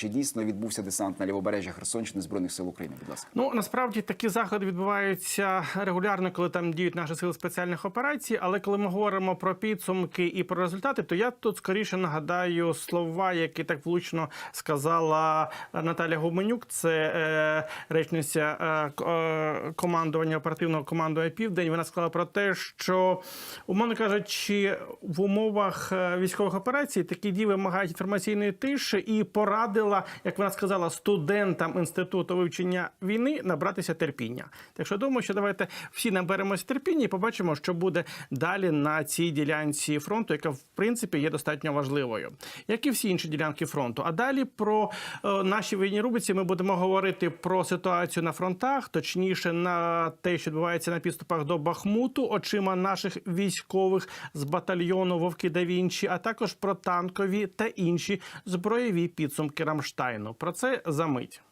Чи дійсно відбувся десант на лівобережжя Херсонщини збройних сил України? Будь ласка. Ну насправді такі заходи відбуваються регулярно, коли там діють наші сили спеціальних операцій. Але коли ми говоримо про підсумки і про результати, то я тут скоріше нагадаю слова, які так влучно сказала Наталя Гуменюк. Це е, речниця е, е, командування оперативного командування Південь. Вона сказала про те, що умовно кажучи, в умовах е, військових операцій такі дії вимагають інформаційної тиші і порадила, як вона сказала, студентам інституту вивчення війни набратися терпіння. Так що думаю, що давайте всі наберемося терпіння і побачимо, що буде далі на цій ділянці фронту, яка в принципі є достатньо важливою, як і всі інші ділянки фронту. А далі про е, наші воєнні рубриці ми будемо говорити про ситуацію на фронтах, точніше на те, що відбувається на підступах до Бахмуту, очима наших військових з батальйону Вовки да Вінчі, а також про танкові та інші збройові підсумки Рамштайну. Про це за мить.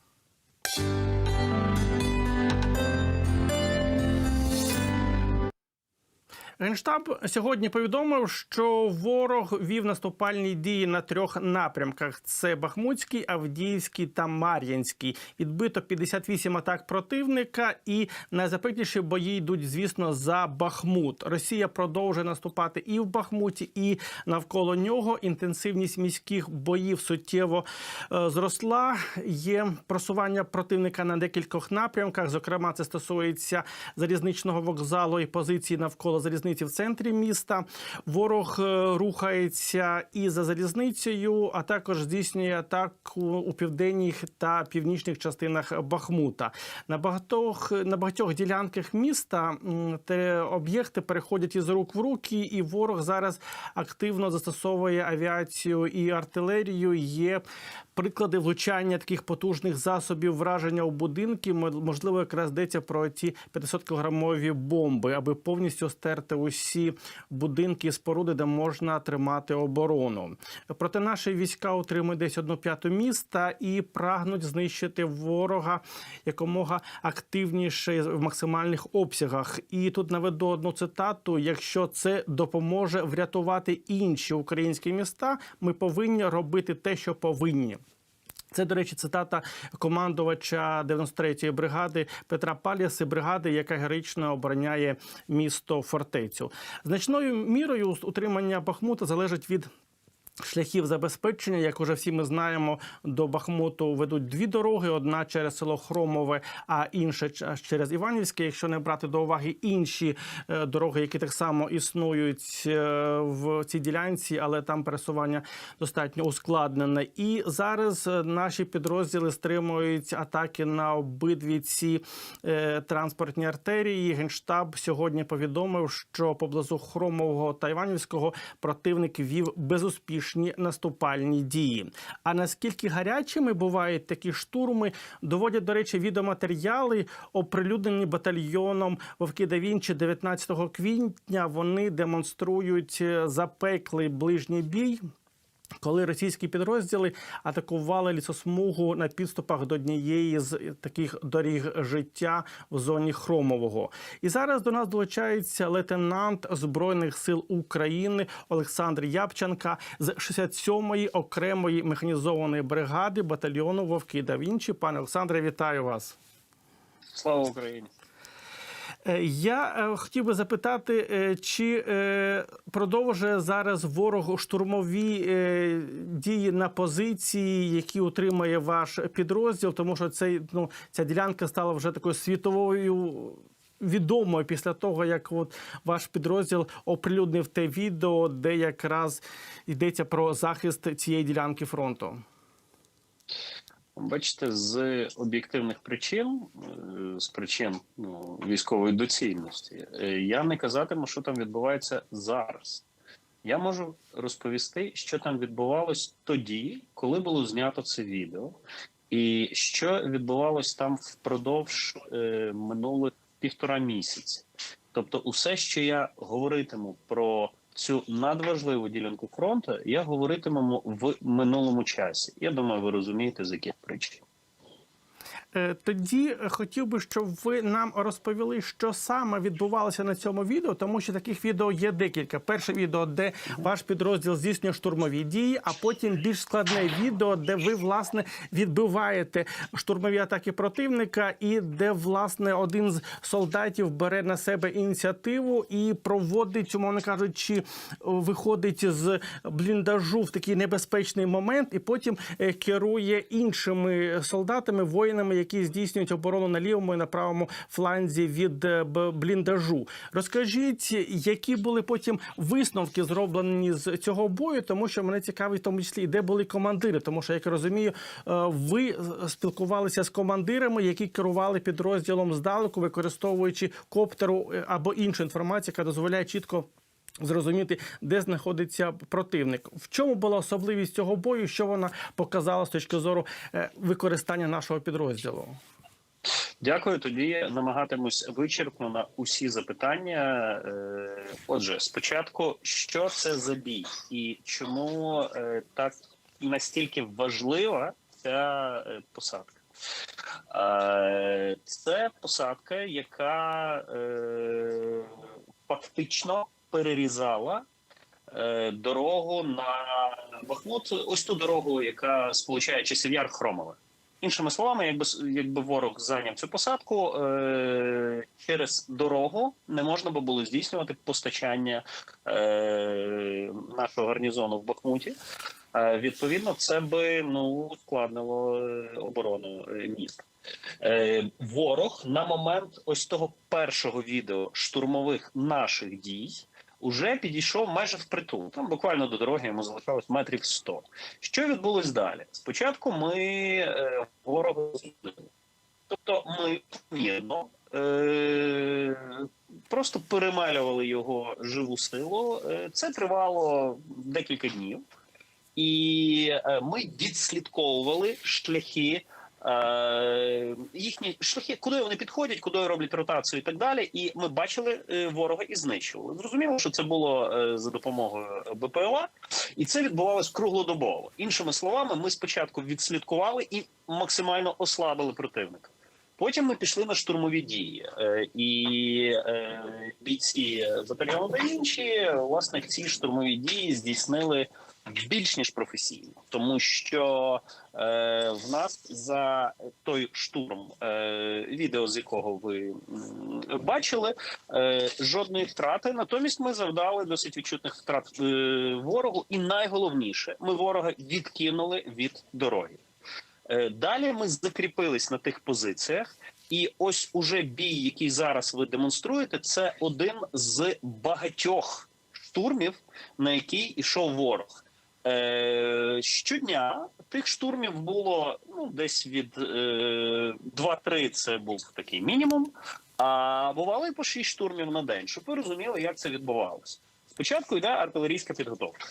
Генштаб сьогодні повідомив, що ворог вів наступальні дії на трьох напрямках: це Бахмутський, Авдіївський та Мар'янський. Відбито 58 атак противника, і найзапекліші бої йдуть, звісно, за Бахмут. Росія продовжує наступати і в Бахмуті, і навколо нього. Інтенсивність міських боїв суттєво е, зросла. Є просування противника на декількох напрямках. Зокрема, це стосується залізничного вокзалу і позиції навколо залізниці в центрі міста. Ворог е, рухається і за залізницею, а також здійснює атаку у південних та північних частинах Бахмута. На багатьох на багатьох ділянках міста те об'єкти переходять із рук в руки, і ворог зараз активно застосовує авіацію і артилерію. Є приклади влучання таких потужних засобів враження у будинки. Мо- Можливо, якраз йдеться про ті 500 кілограмові бомби, аби повністю стерти усі будинки і споруди, де можна тримати оборону. Проте наші війська утримують десь одну п'яту міста і прагнуть знищити ворога якомога активніше в максимальних обсягах. І тут наведу одну цитату: якщо це допоможе врятувати інші українські міста, ми повинні робити те, що повинні. Це, до речі, цитата командувача 93-ї бригади Петра Паліси, бригади, яка героїчно обороняє місто фортецю. Значною мірою утримання Бахмута залежить від. Шляхів забезпечення, як уже всі ми знаємо, до Бахмуту ведуть дві дороги: одна через село Хромове, а інша через Іванівське. Якщо не брати до уваги інші е, дороги, які так само існують е, в цій ділянці, але там пересування достатньо ускладнене. І зараз е, наші підрозділи стримують атаки на обидві ці транспортні артерії. Генштаб сьогодні повідомив, що поблизу Хромового та Іванівського противник вів безуспішні наступальні дії. А наскільки гарячими бувають такі штурми, доводять, до речі, відеоматеріали, оприлюднені батальйоном Вовки да Вінчі 19 квітня. Вони демонструють запеклий ближній бій. Коли російські підрозділи атакували лісосмугу на підступах до однієї з таких доріг життя в зоні Хромового, і зараз до нас долучається лейтенант збройних сил України Олександр Япченка з 67-ї окремої механізованої бригади батальйону Вовки да Вінчі. Пане Олександре, вітаю вас. Слава Україні! Е, Я е, хотів би запитати, е, чи продовжує зараз ворог штурмові дії на позиції, які утримує ваш підрозділ, тому що цей, ну, ця ділянка стала вже такою світовою. Відомою після того, як от ваш підрозділ оприлюднив те відео, де якраз йдеться про захист цієї ділянки фронту. Бачите, з об'єктивних причин, е, з причин ну, військової доцільності, е, я не казатиму, що там відбувається зараз. Я можу розповісти, що там відбувалось тоді, коли було знято це відео, і що відбувалось там впродовж е, минулих півтора місяці. Тобто, усе, що я говоритиму про цю надважливу ділянку фронту, я говоритиму в минулому часі. Я думаю, ви розумієте, з яких причин. Е, Тоді хотів би, щоб ви нам розповіли, що саме відбувалося на цьому відео, тому що таких відео є декілька. Перше відео, де ваш підрозділ здійснює штурмові дії, а потім більш складне відео, де ви власне відбиваєте штурмові атаки противника, і де власне один з солдатів бере на себе ініціативу і проводить, умовно кажучи, виходить з бліндажу в такий небезпечний момент, і потім е, керує іншими солдатами, воїнами, які здійснюють оборону на лівому і на правому фланзі від е, бліндажу. Розкажіть, які були потім висновки зроблені з цього бою, тому що мене цікавить в тому числі, і де були командири, тому що як я розумію, е, ви е, спілкувалися з командирами, які керували підрозділом здалеку, використовуючи коптеру або іншу інформацію, яка дозволяє чітко. Зрозуміти, де знаходиться противник. В чому була особливість цього бою? Що вона показала з точки зору е, використання нашого підрозділу? Дякую. Тоді намагатимусь вичерпно на усі запитання. Е, Отже, спочатку, що це за бій, і чому е, так настільки важлива ця посадка? Це посадка, яка фактично перерізала е, дорогу на Бахмут. Ось ту дорогу, яка сполучає Часів'яр Хромове. Іншими словами, якби якби ворог зайняв цю посадку е, через дорогу не можна би було здійснювати постачання е, нашого гарнізону в Бахмуті. Е, відповідно, це би ну ускладнило е, оборону е, міста. Е, ворог на момент ось того першого відео штурмових наших дій уже підійшов майже впритул. Там буквально до дороги йому залишалось метрів 100. Що відбулось далі? Спочатку ми е, ворога зупинили. Тобто ми е, просто перемалювали його живу силу. Е, це тривало декілька днів, і е, ми відслідковували шляхи. Е, їхні шляхи, куди вони підходять, куди роблять ротацію і так далі. І ми бачили е, ворога і знищували. Зрозуміло, що це було е, за допомогою БПЛА, і це відбувалось круглодобово. Іншими словами, ми спочатку відслідкували і максимально ослабили противника. Потім ми пішли на штурмові дії, і бійці батальйону та інші власне ці штурмові дії здійснили більш ніж професійно, тому що е, в нас за той штурм, е, відео з якого ви бачили, е, жодної втрати. Натомість ми завдали досить відчутних втрат е, ворогу, і найголовніше, ми ворога відкинули від дороги. Е, Далі ми закріпились на тих позиціях, і ось уже бій, який зараз ви демонструєте, це один з багатьох штурмів, на який ішов ворог. Е, щодня тих штурмів було ну, десь від е, 2-3 це був такий мінімум. А бувало і по 6 штурмів на день, щоб ви розуміли, як це відбувалося. Спочатку йде артилерійська підготовка.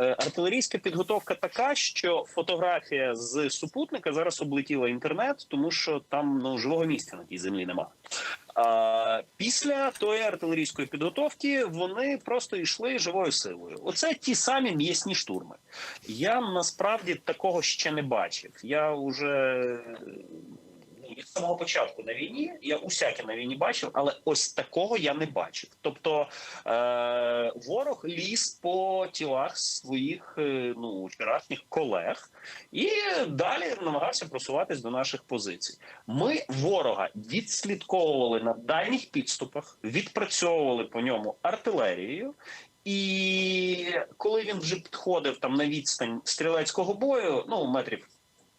Е, Артилерійська підготовка така, що фотографія з супутника зараз облетіла інтернет, тому що там ну живого місця на тій землі немає. Після тої артилерійської підготовки вони просто йшли живою силою. Оце ті самі м'ясні штурми. Я насправді такого ще не бачив. Я вже від самого початку на війні я усяке на війні бачив, але ось такого я не бачив. Тобто е- ворог ліз по тілах своїх е, ну вчорашніх колег і далі намагався просуватись до наших позицій. Ми ворога відслідковували на дальніх підступах, відпрацьовували по ньому артилерією. І коли він вже підходив там на відстань стрілецького бою, ну метрів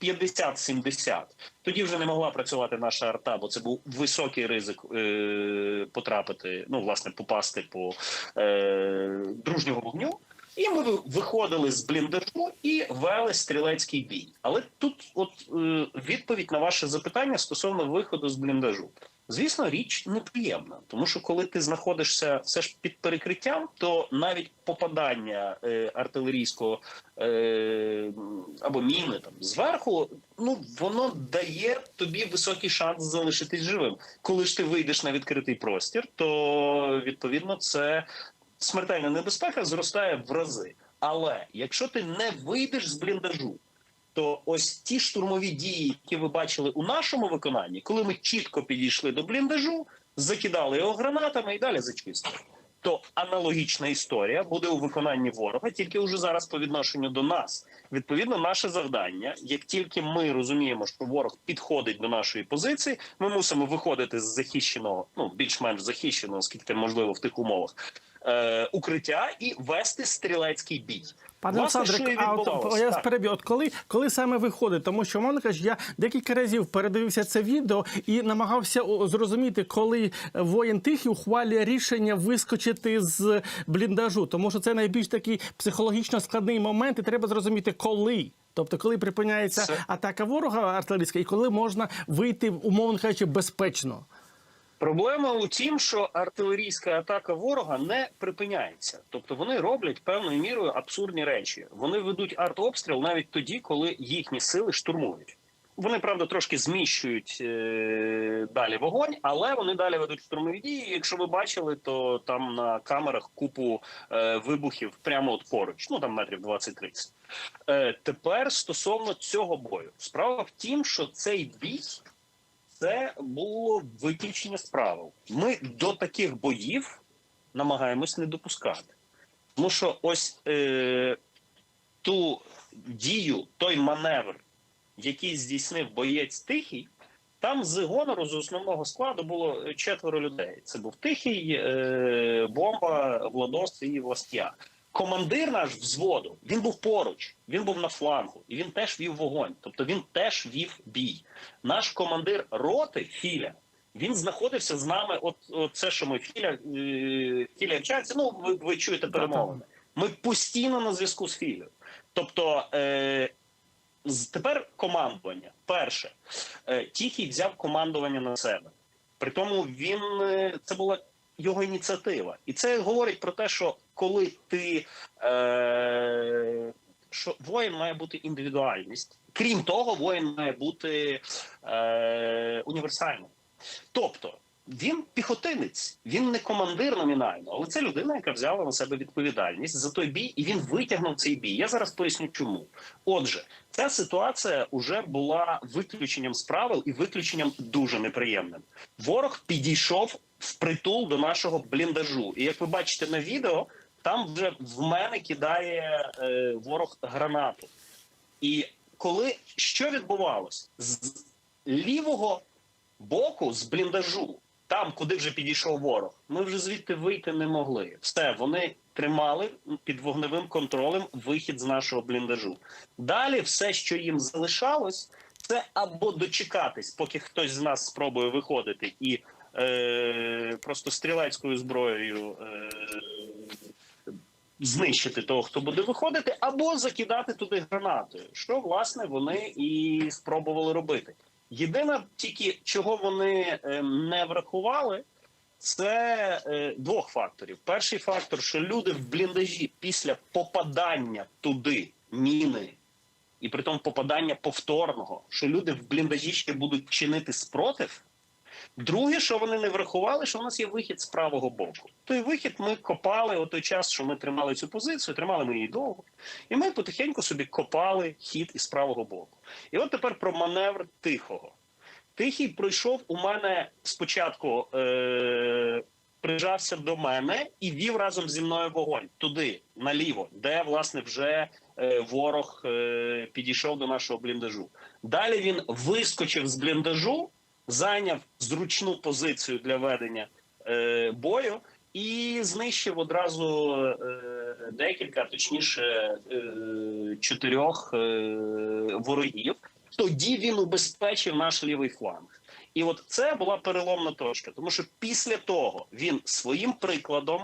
50-70, тоді вже не могла працювати наша арта, бо це був високий ризик е- потрапити, ну власне, попасти по е- дружнього вогню. І ми виходили з бліндажу і вели стрілецький бій. Але тут, от е, відповідь на ваше запитання стосовно виходу з бліндажу. Звісно, річ неприємна, тому що коли ти знаходишся все ж під перекриттям, то навіть попадання е, артилерійського е, або міни там зверху, ну воно дає тобі високий шанс залишитись живим. Коли ж ти вийдеш на відкритий простір, то відповідно це смертельна небезпека зростає в рази. Але якщо ти не вийдеш з бліндажу, то ось ті штурмові дії, які ви бачили у нашому виконанні, коли ми чітко підійшли до бліндажу, закидали його гранатами і далі зачистили. То аналогічна історія буде у виконанні ворога, тільки вже зараз по відношенню до нас. Відповідно, наше завдання, як тільки ми розуміємо, що ворог підходить до нашої позиції, ми мусимо виходити з захищеного, ну більш-менш захищеного, скільки можливо в тих умовах, е, укриття і вести стрілецький бій. Пане Олександре, а от я переб'ю, от коли, коли саме виходить, тому що мовно кажучи, я декілька разів передивився це відео і намагався зрозуміти, коли воїн тихий ухвалює рішення вискочити з бліндажу, тому що це найбільш такий психологічно складний момент, і треба зрозуміти, коли. Тобто, коли припиняється Це- атака ворога артилерійська, і коли можна вийти, умовно кажучи, безпечно. Проблема у тім, що артилерійська атака ворога не припиняється. Тобто вони роблять певною мірою абсурдні речі. Вони ведуть артобстріл навіть тоді, коли їхні сили штурмують. Вони правда трошки зміщують е- далі вогонь, але вони далі ведуть штурмові дії. Якщо ви бачили, то там на камерах купу е- вибухів прямо от поруч, ну там метрів 20-30. Е- тепер стосовно цього бою, справа в тім, що цей бій це було виключення з правил. Ми до таких боїв намагаємось не допускати. Тому що ось е, ту дію, той маневр, який здійснив боєць тихий, там з гонору з основного складу було четверо людей. Це був тихий, е, бомба, Владос і Властя. Командир наш взводу він був поруч, він був на флангу, і він теж вів вогонь. Тобто він теж вів бій. Наш командир роти Філя. Він знаходився з нами. От, от це, що ми Філя, е, Філя общається. Ну ви, ви чуєте перемовини. Ми постійно на зв'язку з Філею. Тобто е, тепер командування. Перше, е, Тіхій взяв командування на себе. При тому він е, це була його ініціатива, і це говорить про те, що коли ти е, що воїн має бути індивідуальність. Крім того, воїн має бути е, універсальним. Тобто він піхотинець, він не командир номінально, але це людина, яка взяла на себе відповідальність за той бій, і він витягнув цей бій. Я зараз поясню, чому. Отже, ця ситуація вже була виключенням з правил і виключенням дуже неприємним. Ворог підійшов впритул до нашого бліндажу, і як ви бачите на відео, там вже в мене кидає е, ворог гранату. І коли що відбувалось з лівого боку з бліндажу, там, куди вже підійшов ворог, ми вже звідти вийти не могли. Все, вони тримали під вогневим контролем вихід з нашого бліндажу. Далі все, що їм залишалось, це або дочекатись, поки хтось з нас спробує виходити і е, просто стрілецькою зброєю. Е, Знищити того, хто буде виходити, або закидати туди гранатою, що власне вони і спробували робити. Єдине тільки чого вони е, не врахували, це е, двох факторів. Перший фактор, що люди в бліндажі після попадання туди міни, і при тому попадання повторного, що люди в бліндажі ще будуть чинити спротив. Друге, що вони не врахували, що у нас є вихід з правого боку. Той вихід ми копали у той час, що ми тримали цю позицію, тримали ми її довго, і ми потихеньку собі копали хід із правого боку. І от тепер про маневр тихого. Тихий пройшов у мене спочатку е- прижався до мене і вів разом зі мною вогонь туди, наліво, де власне вже е- ворог е- підійшов до нашого бліндажу. Далі він вискочив з бліндажу, зайняв зручну позицію для ведення е- бою. І знищив одразу е, декілька, точніше, е, чотирьох е, ворогів. Тоді він убезпечив наш лівий фланг. І от це була переломна точка, тому що після того він своїм прикладом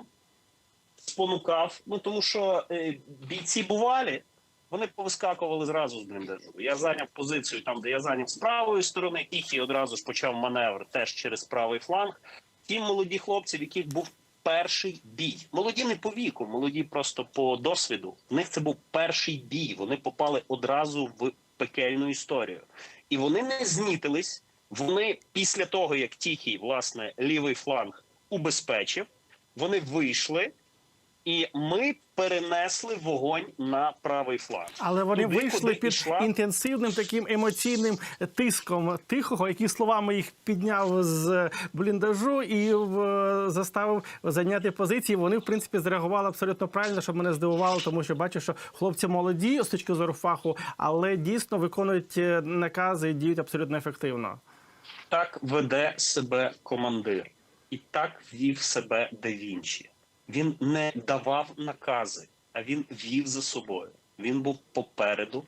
спонукав. Ну тому що е, бійці бувалі, вони повискакували зразу з бліндажу. Я зайняв позицію там, де я зайняв з правої сторони, і одразу ж почав маневр теж через правий фланг. Ті молоді хлопці, в яких був перший бій. Молоді не по віку, молоді просто по досвіду. В них це був перший бій. Вони попали одразу в пекельну історію. І вони не знітились. Вони після того, як тихий, власне, лівий фланг убезпечив, вони вийшли і ми перенесли вогонь на правий фланг. Але вони Туди, вийшли під йшла- інтенсивним таким емоційним тиском тихого, який словами їх підняв з бліндажу і в- заставив зайняти позиції. Вони, в принципі, зреагували абсолютно правильно, що мене здивувало, тому що бачу, що хлопці молоді з точки зору фаху, але дійсно виконують е, накази і діють абсолютно ефективно. Так веде себе командир, і так вів себе Де Вінчі. Він не давав накази, а він вів за собою. Він був попереду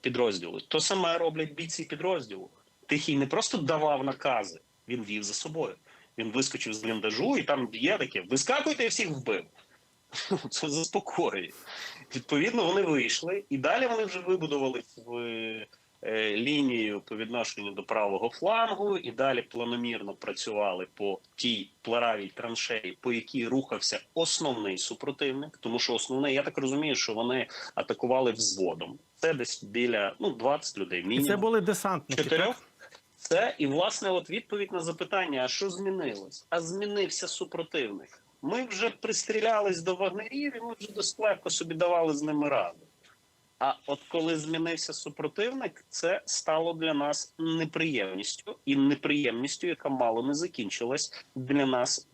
підрозділу. То саме роблять бійці підрозділу. Тихий не просто давав накази, він вів за собою. Він вискочив з бліндажу, і там є таке: вискакуйте, я всіх вбив. Це заспокоює. Відповідно, вони вийшли, і далі вони вже вибудували в е, лінію по відношенню до правого флангу, і далі планомірно працювали по тій пларавій траншеї, по якій рухався основний супротивник. Тому що основний, я так розумію, що вони атакували взводом. Це десь біля ну 20 людей. І це були десантники. чотирьох. Це і власне от відповідь на запитання: а що змінилось? А змінився супротивник. Ми вже пристрілялись до вагнерів, і ми вже досить легко собі давали з ними раду. А от коли змінився супротивник, це стало для нас неприємністю, і неприємністю, яка мало не закінчилась для нас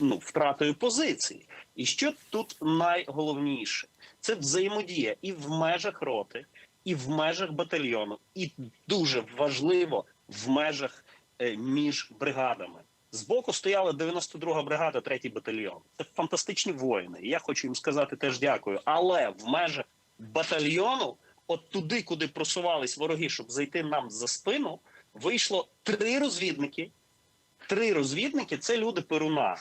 ну, втратою позиції. І що тут найголовніше? Це взаємодія і в межах роти, і в межах батальйону, і дуже важливо в межах е, між бригадами. Збоку стояла 92-га бригада, 3-й батальйон. Це фантастичні воїни. Я хочу їм сказати теж дякую. Але в межах батальйону, от туди, куди просувались вороги, щоб зайти нам за спину, вийшло три розвідники. Три розвідники це люди Перуна.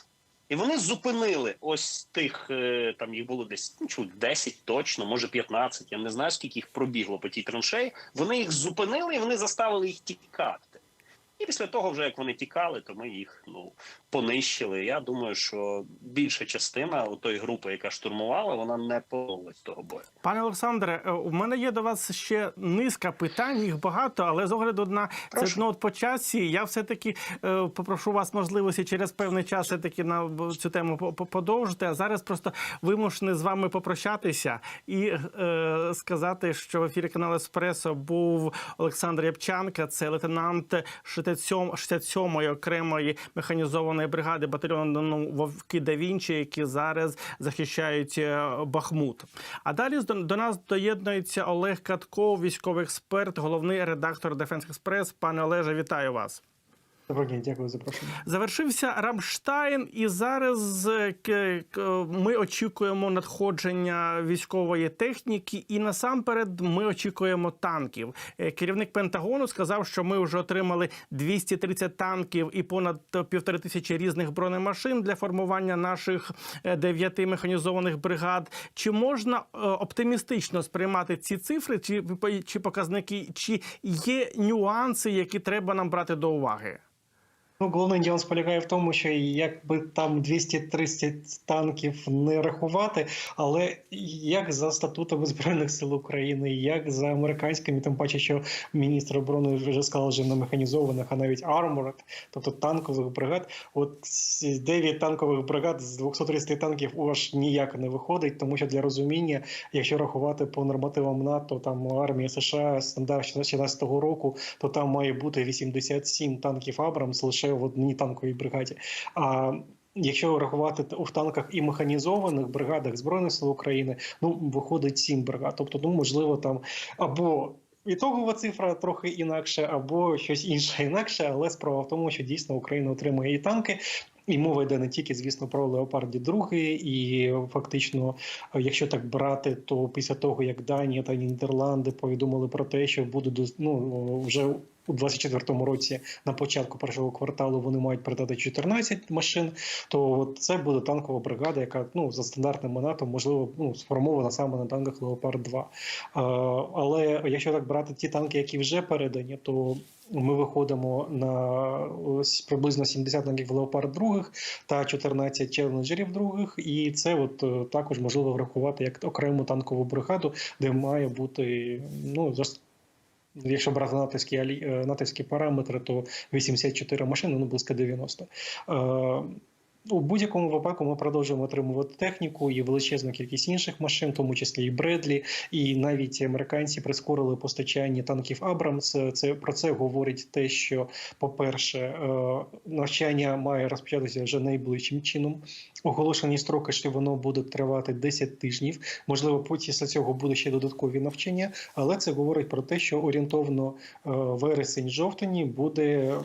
І вони зупинили ось тих, е, там їх було десь ну, 10 точно, може 15, я не знаю, скільки їх пробігло по тій траншеї. Вони їх зупинили і вони заставили їх тікати. І після того, вже як вони тікали, то ми їх ну понищили. Я думаю, що більша частина тої групи, яка штурмувала, вона не повернулась того бою. Пане Олександре, е, у мене є до вас ще низка питань, їх багато, але з огляду на це ну, от по часі, я все-таки е, попрошу вас можливості через певний час все-таки на цю тему по- по- подовжити. А зараз просто вимушений з вами попрощатися і е, сказати, що в ефірі каналу Еспресо був Олександр Ябчанка, це лейтенант 67 67-ї окремої механізованої бригади батальйону Вовки да які зараз захищають е, Бахмут. А далі до, до нас доєднується Олег Катков, військовий експерт, головний редактор Дефенс Експрес. Пане Олеже, вітаю вас. Доброго дня, дякую за запрошення. Завершився Рамштайн, і зараз е, ми очікуємо надходження військової техніки, і насамперед ми очікуємо танків. Е, Керівник Пентагону сказав, що ми вже отримали 230 танків і понад півтори тисячі різних бронемашин для формування наших е, дев'яти механізованих бригад. Чи можна оптимістично сприймати ці цифри, чи, чи показники, чи є нюанси, які треба нам брати до уваги? Ну, головний нюанс полягає в тому, що якби там 230 танків не рахувати, але як за статутами збройних сил України, як за американськими, тим паче, що міністр оборони вже сказав, що не механізованих, а навіть armored, тобто танкових бригад. От 9 танкових бригад з 230 танків аж ніяк не виходить, тому що для розуміння, якщо рахувати по нормативам НАТО, там армія США стандарт 16 року, то там має бути 87 танків Абрамс лише в одній танковій бригаді. А Якщо рахувати в танках і механізованих бригадах Збройних сил України, ну виходить 7 бригад. Тобто, ну можливо, там або ітогова цифра трохи інакше, або щось інше інакше, але справа в тому, що дійсно Україна отримує і танки. І мова йде не тільки, звісно, про Леопарді 2, і фактично, якщо так брати, то після того як Данія та Нідерланди повідомили про те, що буде до- ну, вже у 24-му році на початку першого кварталу вони мають передати 14 машин, то от це буде танкова бригада, яка ну за стандартним НАТО можливо ну, сформована саме на танках Леопард 2. А, але якщо так брати ті танки, які вже передані, то ми виходимо на ось приблизно 70 танків Леопард 2 та 14 челенджерів других, і це от е, також можливо врахувати як окрему танкову бригаду, де має бути ну Якщо брати натиски е, параметри, то 84 машини, ну близько 90. У будь-якому випадку ми продовжуємо отримувати техніку і величезну кількість інших машин, в тому числі і Бредлі, і навіть американці прискорили постачання танків Абрамс. Це про це говорить те, що, по-перше, е, навчання має розпочатися вже найближчим чином. Оголошені строки, що воно буде тривати 10 тижнів. Можливо, після цього буде ще додаткові навчання, але це говорить про те, що орієнтовно е, вересень-жовтень буде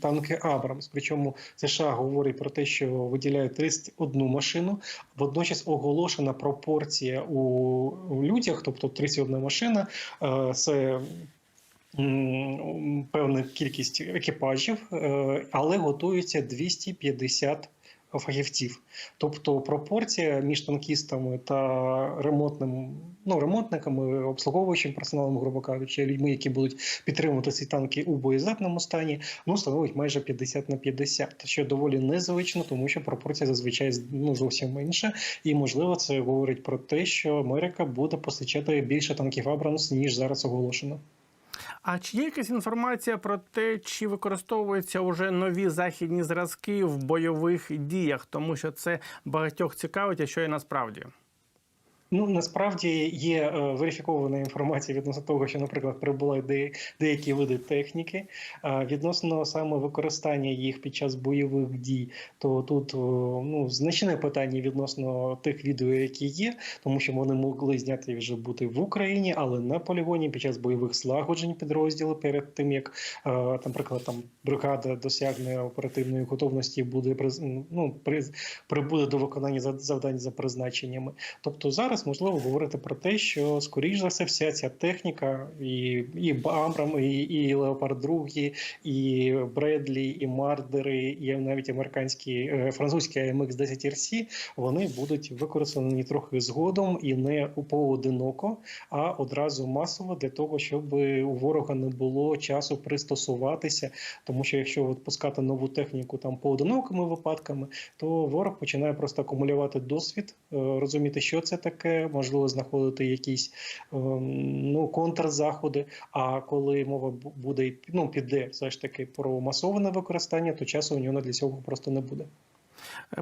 танки Абрамс. Причому США говорить про те, що виділяють 31 машину. Водночас оголошена пропорція у, у людях, тобто 31 машина, е, це. Певна кількість екіпажів, е, але готується 250 фахівців. Тобто пропорція між танкістами та ремонтним, ну, ремонтниками, обслуговуючим персоналом, грубо кажучи, людьми, які будуть підтримувати ці танки у боєздатному стані, ну становить майже 50 на 50, що доволі незвично, тому що пропорція зазвичай ну, зовсім менша. І можливо, це говорить про те, що Америка буде постачати більше танків Абрамс, ніж зараз оголошено. А чи є якась інформація про те, чи використовуються вже нові західні зразки в бойових діях, тому що це багатьох цікавить, а що є насправді? Ну насправді є е, верифікована інформація відносно того, що, наприклад, прибули де, деякі види техніки. А відносно саме використання їх під час бойових дій, то тут о, ну значне питання відносно тих відео, які є, тому що вони могли зняти вже бути в Україні, але на полігоні під час бойових злагоджень підрозділу перед тим як, е, наприклад, там бригада досягне оперативної готовності, буде ну, прибуде до виконання завдань за призначеннями. Тобто зараз можливо говорити про те, що скоріш за все вся ця техніка, і, і Бамрам, і, і Леопард 2, і Бредлі, і Мардери, і навіть американські е, французькі AMX 10 RC, вони будуть використані трохи згодом і не поодиноко, а одразу масово для того, щоб у ворога не було часу пристосуватися. Тому що якщо от пускати нову техніку там поодинокими випадками, то ворог починає просто акумулювати досвід, е, розуміти, що це таке, можливо, знаходити якісь ем, ну контрзаходи. А коли мова бу- буде ну піде все ж таки про масоване використання, то часу у нього для цього просто не буде.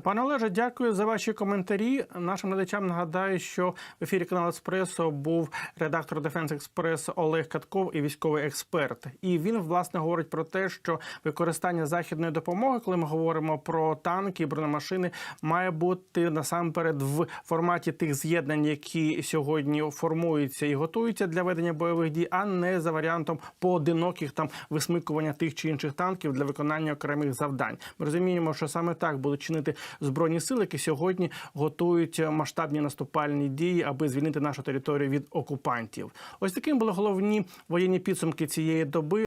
Пане Олеже, дякую за ваші коментарі. Нашим глядачам нагадаю, що в ефірі каналу Еспресо був редактор Дефенс Експрес Олег Катков і військовий експерт. І він власне говорить про те, що використання західної допомоги, коли ми говоримо про танки і бронемашини, має бути насамперед в форматі тих з'єднань, які сьогодні формуються і готуються для ведення бойових дій, а не за варіантом поодиноких там висмикування тих чи інших танків для виконання окремих завдань. Ми розуміємо, що саме так будуть чинити збройні сили, які сьогодні готують масштабні наступальні дії, аби звільнити нашу територію від окупантів. Ось таким були головні воєнні підсумки цієї доби.